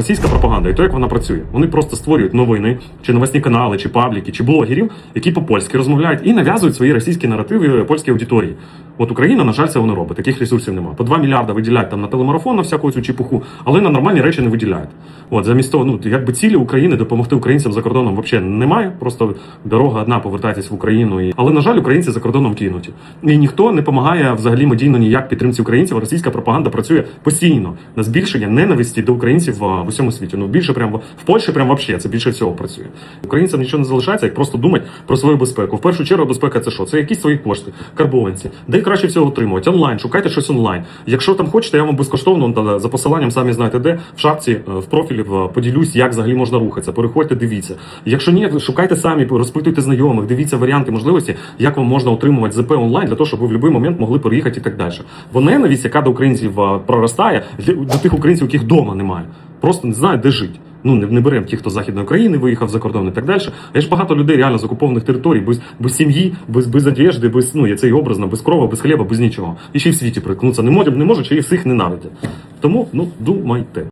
Російська пропаганда і то, як вона працює. Вони просто створюють новини, чи новосні канали, чи пабліки, чи блогерів, які по-польськи розмовляють і нав'язують свої російські наративи польській аудиторії. От Україна, на жаль, це воно робить. Таких ресурсів немає. По 2 мільярди виділяють там на телемарафон, на всяку цю чепуху, але на нормальні речі не виділяють. От замість того, ну якби цілі України допомогти українцям за кордоном взагалі немає. Просто дорога одна повертайтесь в Україну. І... Але на жаль, українці за кордоном кинуті. І ніхто не допомагає взагалі медійно ніяк підтримці українців. Російська пропаганда працює постійно на збільшення ненависті до українців в усьому світі. Ну більше прямо в Польщі, прямо взагалі, це більше всього працює. Українцям нічого не залишається, як просто думати про свою безпеку. В першу чергу безпека це що? Це якісь свої пошти, карбованці, де краще всього отримувати онлайн. Шукайте щось онлайн. Якщо там хочете, я вам безкоштовно за посиланням самі знаєте де в шапці е, в профілі поділюсь, як взагалі можна рухатися. Переходьте, дивіться. Якщо ні, шукайте самі, розпитуйте знайомих, дивіться варіанти можливості, як вам можна отримувати ЗП онлайн для того, щоб ви в будь-який момент могли переїхати і так далі. Бо ненависть, яка до українців е, проростає, для- тих українців, яких вдома немає, просто не знаю, де жити. Ну не, не беремо ті, хто з західної України виїхав за кордон і так далі. А є ж багато людей реально з окупованих територій, без, без сім'ї, без, без одежди, без ну я цей образно, без крова, без хліба, без нічого. І ще й в світі приткнутися не можуть, не можуть, й всіх ненавидять. Тому ну думайте.